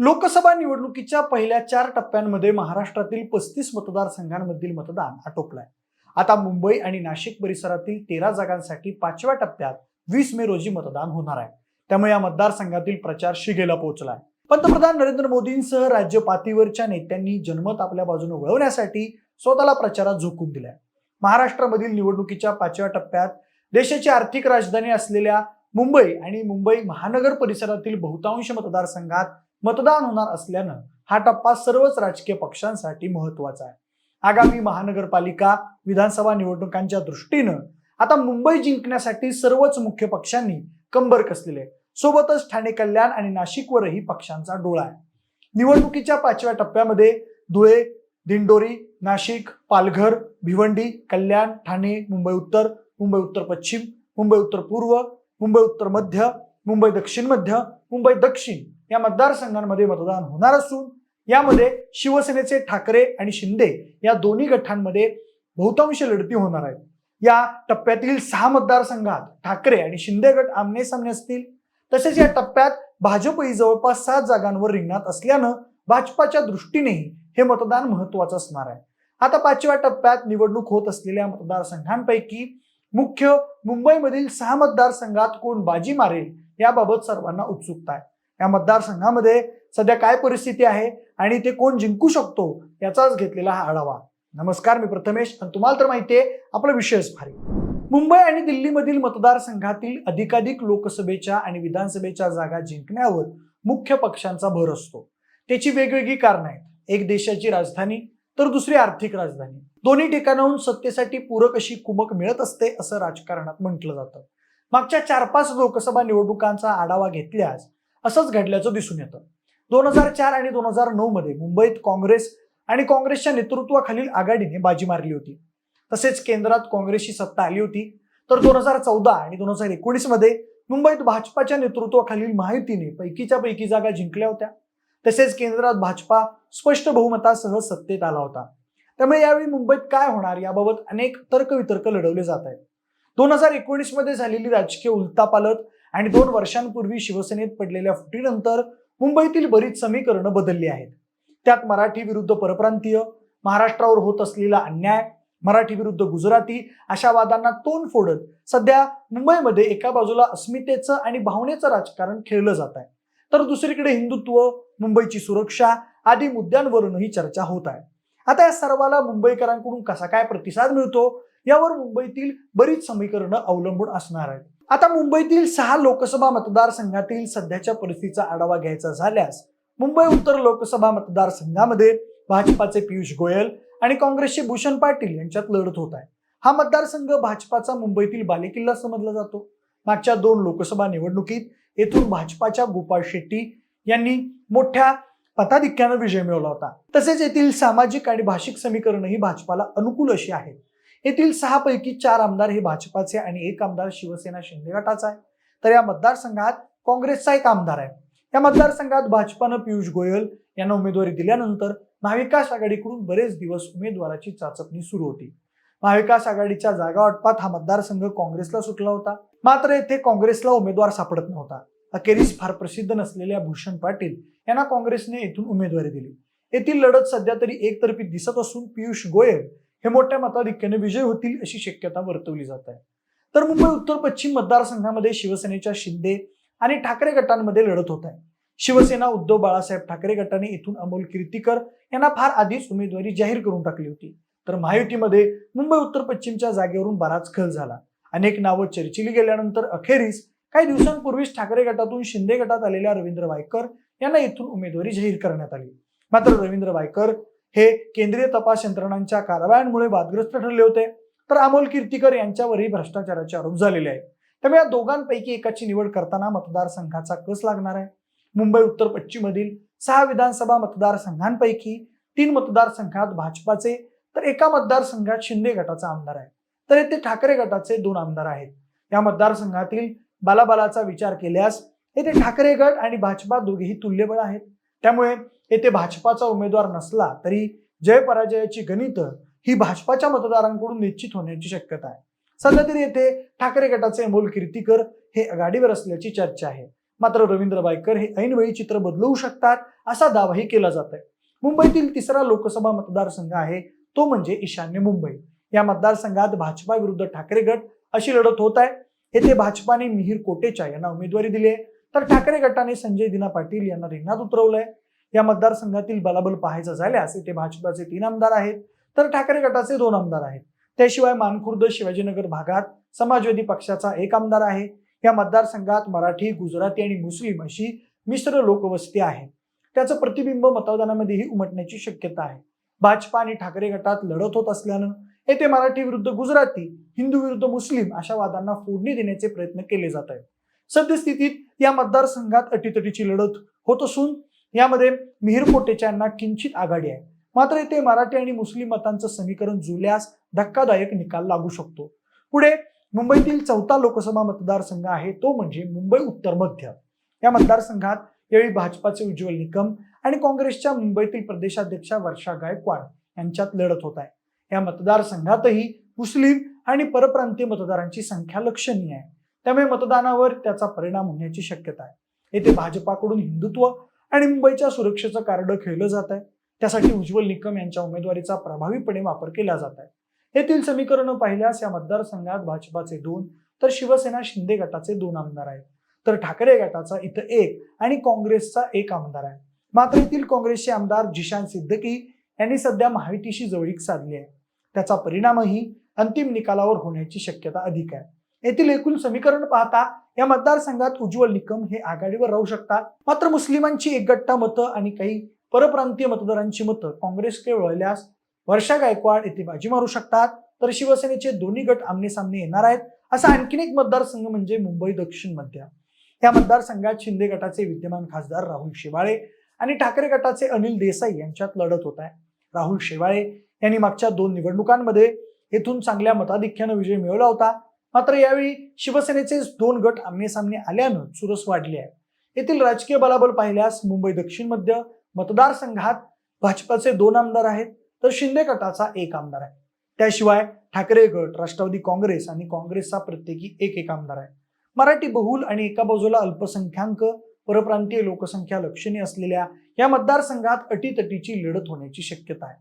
लोकसभा निवडणुकीच्या पहिल्या चार टप्प्यांमध्ये महाराष्ट्रातील पस्तीस मतदारसंघांमधील मतदान आटोपलंय. आता मुंबई आणि नाशिक परिसरातील तेरा जागांसाठी पाचव्या टप्प्यात वीस मे रोजी मतदान होणार आहे. त्यामुळे या मतदारसंघातील प्रचार शिगेला पोहोचलाय. पंतप्रधान नरेंद्र मोदींसह राज्य पातळीवरच्या नेत्यांनी जनमत आपल्या बाजूने वळवण्यासाठी स्वतःला प्रचारात झोकून दिलाय. महाराष्ट्रामधील निवडणुकीच्या पाचव्या टप्प्यात देशाची आर्थिक राजधानी असलेल्या मुंबई आणि मुंबई महानगर परिसरातील बहुतांश मतदारसंघात मतदान होणार असल्यानं हा टप्पा सर्वच राजकीय पक्षांसाठी महत्त्वाचा आहे आगामी महानगरपालिका विधानसभा निवडणुकांच्या दृष्टीनं आता मुंबई जिंकण्यासाठी सर्वच मुख्य पक्षांनी कंबर कसलेले आहे. सोबतच ठाणे कल्याण आणि नाशिकवरही पक्षांचा डोळा आहे निवडणुकीच्या पाचव्या टप्प्यामध्ये धुळे दिंडोरी नाशिक पालघर भिवंडी कल्याण ठाणे मुंबई उत्तर मुंबई उत्तर पश्चिम मुंबई उत्तर पूर्व मुंबई उत्तर मध्य मुंबई दक्षिण मध्य मुंबई दक्षिण या मतदारसंघांमध्ये मतदान होणार असून यामध्ये शिवसेनेचे ठाकरे आणि शिंदे या दोन्ही गटांमध्ये बहुतांश लढती होणार आहेत. या टप्प्यातील सहा मतदारसंघात ठाकरे आणि शिंदे गट आमने सामने असतील. तसेच या टप्प्यात भाजपही जवळपास सात जागांवर रिंगणात असल्यानं भाजपाच्या दृष्टीनेही हे मतदान महत्वाचं असणार आहे. आता पाचव्या टप्प्यात निवडणूक होत असलेल्या मतदारसंघांपैकी मुख्य मुंबईमधील सहा मतदारसंघात कोण बाजी मारेल याबाबत सर्वांना उत्सुकता आहे. या मतदारसंघामध्ये सध्या काय परिस्थिती आहे आणि ते कोण जिंकू शकतो याचाच घेतलेला हा आढावा. नमस्कार मी प्रथमेश आणि तुम्हाला तर माहिती आहे आपला विषयच भारी. मुंबई आणि दिल्लीमधील मतदारसंघातील अधिकाधिक लोकसभेच्या आणि विधानसभेच्या जागा जिंकण्यावर मुख्य पक्षांचा भर असतो. त्याची वेगवेगळी कारणं आहेत. एक देशाची राजधानी तर दुसरी आर्थिक राजधानी. दोन्ही ठिकाणाहून सत्तेसाठी पूरक अशी कुमक मिळत असते असं राजकारणात म्हटलं जातं. मागच्या चार पाच लोकसभा निवडणुकांचा आढावा घेतल्यास असंच घडल्याचं दिसून येतं. दोन हजार चार आणि दोन हजार नऊ मध्ये मुंबईत काँग्रेस आणि काँग्रेसच्या नेतृत्वाखालील आघाडीने बाजी मारली होती. तसेच केंद्रात काँग्रेसची सत्ता आली होती. तर दोन हजार चौदा आणि दोन हजार एकोणीसमध्ये मुंबईत भाजपाच्या नेतृत्वाखालील महायुतीने पैकीच्या पैकी जागा जिंकल्या होत्या. तसेच केंद्रात भाजपा स्पष्ट बहुमतासह सत्तेत आला होता. त्यामुळे यावेळी मुंबईत काय होणार याबाबत अनेक तर्कवितर्क लढवले जात आहेत. दोन हजार एकोणीसमध्ये झालेली राजकीय उलतापालत आणि दोन वर्षांपूर्वी शिवसेनेत पडलेल्या फुटीनंतर मुंबईतील बरीच समीकरणं बदलली आहेत. त्यात मराठी विरुद्ध परप्रांतीय महाराष्ट्रावर होत असलेला अन्याय मराठी विरुद्ध गुजराती अशा वादांना तोंड फोडत सध्या मुंबईमध्ये एका बाजूला अस्मितेचं आणि भावनेचं राजकारण खेळलं जात आहे. तर दुसरीकडे हिंदुत्व मुंबईची सुरक्षा आदी मुद्द्यांवरूनही चर्चा होत आहे. आता या सर्वाला मुंबईकरांकडून कसा काय प्रतिसाद मिळतो? यावर मुंबईतील बरीच समीकरणं अवलंबून असणार आहेत. आता मुंबईतील सहा लोकसभा मतदारसंघातील सध्याच्या परिस्थितीचा आढावा घ्यायचा झाल्यास मुंबई उत्तर लोकसभा मतदारसंघामध्ये भाजपाचे पियुष गोयल आणि काँग्रेसचे भूषण पाटील यांच्यात लढत होत आहे. हा मतदारसंघ भाजपाचा मुंबईतील बालेकिल्ला समजला जातो. मागच्या दोन लोकसभा निवडणुकीत येथून भाजपाच्या गोपाळ शेट्टी यांनी मोठ्या पताधिक्यानं विजय मिळवला होता. तसेच येथील सामाजिक आणि भाषिक समीकरणही भाजपाला अनुकूल अशी आहेत. येथील सहा पैकी चार आमदार हे भाजपाचे आणि एक आमदार शिवसेना शिंदे गटाचा आहे. तर या मतदारसंघात काँग्रेसचा एक आमदार आहे. या मतदारसंघात भाजपानं पियुष गोयल यांना उमेदवारी दिल्यानंतर महाविकास आघाडीकडून बरेच दिवस उमेदवाराची चाचपणी सुरू होती. महाविकास आघाडीच्या जागा वाटपात हा मतदारसंघ काँग्रेसला सुटला होता. मात्र येथे काँग्रेसला उमेदवार सापडत नव्हता. अखेरीस फार प्रसिद्ध नसलेल्या भूषण पाटील यांना काँग्रेसने येथून उमेदवारी दिली. येथील लढत सध्या तरी एकतर्फी दिसत असून पियुष गोयल हे मोठ्या मताधिक्याने विजय होतील अशी शक्यता वर्तवली जात आहे. तर मुंबई उत्तर पश्चिम मतदारसंघामध्ये शिवसेनेच्या शिंदे आणि ठाकरे गटांमध्ये लढत होत आहे. शिवसेना उद्धव बाळासाहेब ठाकरे गटाने इथून अमोल कीर्तीकर यांना फार आधीच उमेदवारी जाहीर करून टाकली होती. तर महायुतीमध्ये मुंबई उत्तर पश्चिमच्या जागेवरून बराच खल झाला. अनेक नावं चर्चिली गेल्यानंतर अखेरीस काही दिवसांपूर्वीच ठाकरे गटातून शिंदे गटात आलेल्या रवींद्र वायकर यांना इथून उमेदवारी जाहीर करण्यात आली. मात्र रवींद्र वायकर हे केंद्रीय तपास यंत्रणांच्या कारवायांमुळे वादग्रस्त ठरले होते. तर अमोल कीर्तीकर यांच्यावरही भ्रष्टाचाराचे आरोप झालेले आहेत. त्यामुळे या दोघांपैकी एकाची निवड करताना मतदारसंघाचा कस लागणार आहे? मुंबई उत्तर पश्चिममधील सहा विधानसभा मतदारसंघांपैकी तीन मतदारसंघात भाजपाचे तर एका मतदारसंघात शिंदे गटाचा आमदार आहे. तर येथे ठाकरे गटाचे दोन आमदार आहेत. या मतदारसंघातील बालाबालाचा विचार केल्यास येथे ठाकरे गट आणि भाजपा दोघेही तुल्यबळ आहेत. त्यामुळे येथे भाजपाचा उमेदवार नसला तरी जय पराजयाची गणित ही भाजपाच्या मतदारांकडून निश्चित होण्याची शक्यता आहे. सध्या तरी येथे ठाकरे गटाचे अमोल कीर्तीकर हे आघाडीवर असल्याची चर्चा आहे. मात्र रवींद्र बायकर हे ऐनवेळी चित्र बदलवू शकतात असा दावाही केला जात आहे मुंबईतील तिसरा लोकसभा मतदारसंघ आहे तो म्हणजे ईशान्य मुंबई. या मतदारसंघात भाजपा विरुद्ध ठाकरे गट अशी लढत होत आहे. येथे भाजपाने मिहीर कोटेचा यांना उमेदवारी दिली आहे. तर ठाकरे गटाने संजय दिना पाटील यांना रिंगणात उतरवलंय. या मतदारसंघातील बलाबल पाहायचं झाल्यास इथे भाजपाचे तीन आमदार आहेत तर ठाकरे गटाचे दोन आमदार आहेत. त्याशिवाय मानखुर्द शिवाजीनगर भागात समाजवादी पक्षाचा एक आमदार आहे. या मतदारसंघात मराठी गुजराती आणि मुस्लिम अशी मिश्र लोकवस्ती आहे त्याचं प्रतिबिंब मतदानामध्येही उमटण्याची शक्यता आहे. भाजपा आणि ठाकरे गटात लढत होत असल्यानं येथे मराठी विरुद्ध गुजराती हिंदू विरुद्ध मुस्लिम अशा वादांना फोडणी देण्याचे प्रयत्न केले जात आहेत. सद्यस्थितीत या मतदारसंघात अटीतटीची लढत होत असून यामध्ये मिहीर कोटेच्या यांना किंचित आघाडी आहे. मात्र येथे मराठी आणि मुस्लिम मतांचं समीकरण जुळल्यास धक्कादायक निकाल लागू शकतो. पुढे मुंबईतील चौथा लोकसभा मतदारसंघ आहे तो म्हणजे मुंबई उत्तर मध्य. या मतदारसंघात यावेळी भाजपाचे उज्ज्वल निकम आणि काँग्रेसच्या मुंबईतील प्रदेशाध्यक्षा वर्षा गायकवाड यांच्यात लढत होत आहे. या मतदारसंघातही मुस्लिम आणि परप्रांतीय मतदारांची संख्या लक्षणीय आहे. त्यामुळे मतदानावर त्याचा परिणाम होण्याची शक्यता आहे. येथे भाजपाकडून हिंदुत्व आणि मुंबईच्या सुरक्षेचं कार्ड खेळलं जात आहे. त्यासाठी उज्ज्वल निकम यांच्या उमेदवारीचा प्रभावीपणे वापर केला जात आहे. येथील समीकरणं पाहिल्यास या मतदारसंघात भाजपाचे दोन तर शिवसेना शिंदे गटाचे दोन आमदार आहेत. तर ठाकरे गटाचा इथं एक आणि काँग्रेसचा एक आमदार आहे. मात्र येथील काँग्रेसचे आमदार जिशान सिद्दकी यांनी सध्या महायुतीशी जवळीक साधली आहे. त्याचा परिणामही अंतिम निकालावर होण्याची शक्यता अधिक आहे. येथील एकूण समीकरण पाहता या मतदारसंघात उज्ज्वल निकम हे आघाडीवर राहू शकतात. मात्र मुस्लिमांची एकगट्टा मतं आणि काही परप्रांतीय मतदारांची मतं काँग्रेसकडे वळल्यास वर्षा गायकवाड येथे बाजी मारू शकतात. तर शिवसेनेचे दोन्ही गट आमने सामने येणार आहेत असा आणखीन एक मतदारसंघ म्हणजे मुंबई दक्षिण मध्य. या मतदारसंघात शिंदे गटाचे विद्यमान खासदार राहुल शेवाळे आणि ठाकरे गटाचे अनिल देसाई यांच्यात लढत होत आहे. राहुल शेवाळे यांनी मागच्या दोन निवडणुकांमध्ये येथून चांगल्या मताधिक्यानं विजय मिळवला होता. मात्र यावेळी शिवसेनेचे दोन गट आमनेसामने आल्यानं चुरस वाढली आहे. येथील राजकीय बलाबल पाहिल्यास मुंबई दक्षिण मध्य मतदारसंघात भाजपाचे दोन आमदार आहेत तर शिंदे गटाचा एक आमदार आहे. त्याशिवाय ठाकरे गट राष्ट्रवादी काँग्रेस आणि काँग्रेसचा प्रत्येकी एक एक आमदार आहे. मराठी बहुल आणि एका बाजूला अल्पसंख्याक परप्रांतीय लोकसंख्या लक्षणीय असलेल्या या मतदारसंघात अटीतटीची लढत होण्याची शक्यता आहे.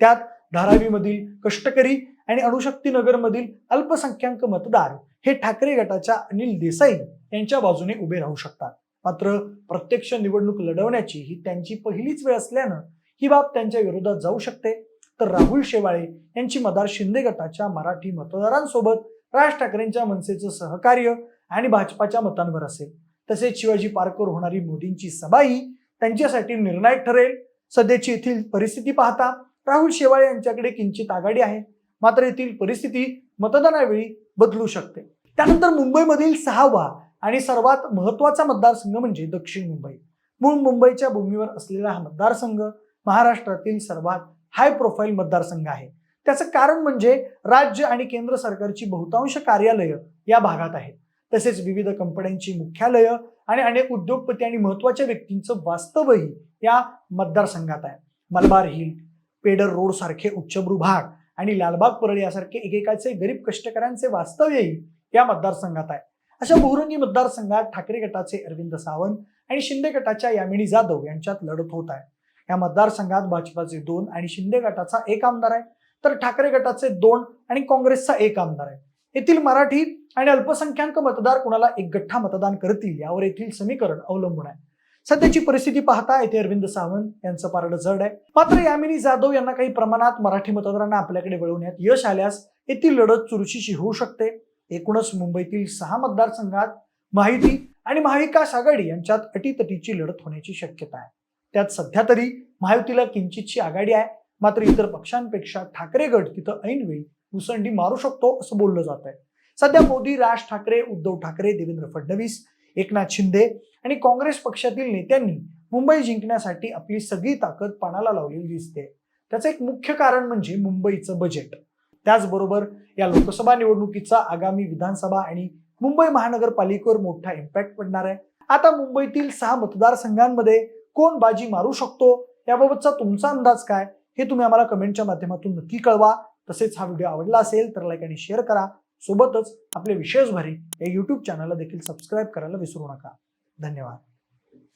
त्यात धारावीमधील कष्टकरी आणि अणुशक्ती नगरमधील अल्पसंख्याक मतदार हे ठाकरे गटाच्या अनिल देसाई यांच्या बाजूने उभे राहू शकतात. मात्र प्रत्यक्ष निवडणूक लढवण्याची ही त्यांची पहिलीच वेळ असल्यानं ही बाब त्यांच्या विरोधात जाऊ शकते. तर राहुल शेवाळे यांची मदार शिंदे गटाच्या मराठी मतदारांसोबत राज ठाकरेंच्या मनसेचं सहकार्य आणि भाजपाच्या मतांवर असेल. तसेच शिवाजी पार्कवर होणारी मोदींची सभाही त्यांच्यासाठी निर्णायक ठरेल. सध्याची येथील परिस्थिती पाहता राहुल शेवाळे यांच्याकडे किंचित आघाडी आहे. मात्र येथील परिस्थिती मतदानावेळी बदलू शकते. त्यानंतर मुंबईमधील सहावा आणि सर्वात महत्त्वाचा मतदारसंघ म्हणजे दक्षिण मुंबई. मूळ मुंबईच्या भूमीवर असलेला हा मतदारसंघ महाराष्ट्रातील सर्वात हाय प्रोफाईल मतदारसंघ आहे. त्याचं कारण म्हणजे राज्य आणि केंद्र सरकारची बहुतांश कार्यालयं या भागात आहेत. तसेच विविध कंपन्यांची मुख्यालयं आणि अनेक उद्योगपती आणि महत्त्वाच्या व्यक्तींचं वास्तवही या मतदारसंघात आहे. मलबार हिल पेडर रोड सारखे उच्चभ्रू भाग आणि लालबाग परळी यासारखे एकेकाचे गरीब कष्टकऱ्यांचे वास्तव्यही या मतदारसंघात आहे. अशा बहुरंगी मतदारसंघात ठाकरे गटाचे अरविंद सावंत आणि शिंदे गटाच्या यामिनी जाधव यांच्यात लढत होत आहे. या मतदारसंघात भाजपाचे दोन आणि शिंदे गटाचा एक आमदार आहे. तर ठाकरे गटाचे दोन आणि काँग्रेसचा एक आमदार आहे. येथील मराठी आणि अल्पसंख्याक मतदार कुणाला एक गठ्ठा मतदान करतील यावर येथील समीकरण अवलंबून आहे. सध्याची परिस्थिती पाहता येथे अरविंद सावंत यांचं पारडं जड आहे. मात्र यामिनी जाधव यांना काही प्रमाणात मराठी मतदारांना आपल्याकडे वळवण्यात यश आल्यास येथील लढत चुरशीची होऊ शकते. एकूणच मुंबईतील सहा मतदारसंघात माहिती आणि महाविकास आघाडी यांच्यात अटीतटीची लढत होण्याची शक्यता आहे. त्यात सध्या तरी महायुतीला किंचितची आघाडी आहे. मात्र इतर पक्षांपेक्षा ठाकरे गट तिथं ऐनवेळी मुसंडी मारू शकतो असं बोललं जात आहे सध्या मोदी राज ठाकरे उद्धव ठाकरे देवेंद्र फडणवीस एकनाथ शिंदे आणि काँग्रेस पक्षातील नेत्यांनी मुंबई जिंकण्यासाठी आपली सगळी ताकद पणाला लावलेली दिसते. त्याचं एक मुख्य कारण म्हणजे मुंबईचं बजेट त्याचबरोबर या लोकसभा निवडणुकीचा आगामी विधानसभा आणि मुंबई महानगरपालिकेवर मोठा इम्पॅक्ट पडणार आहे. आता मुंबईतील सहा मतदारसंघांमध्ये कोण बाजी मारू शकतो? याबाबतचा तुमचा अंदाज काय? हे तुम्ही आम्हाला कमेंटच्या माध्यमातून नक्की कळवा. तसेच हा व्हिडिओ आवडला असेल तर लाईक आणि शेअर करा. सोबतच आपले विशेष भरी या यूट्यूब चॅनलला देखील सबस्क्राईब करायला विसरू नका. धन्यवाद.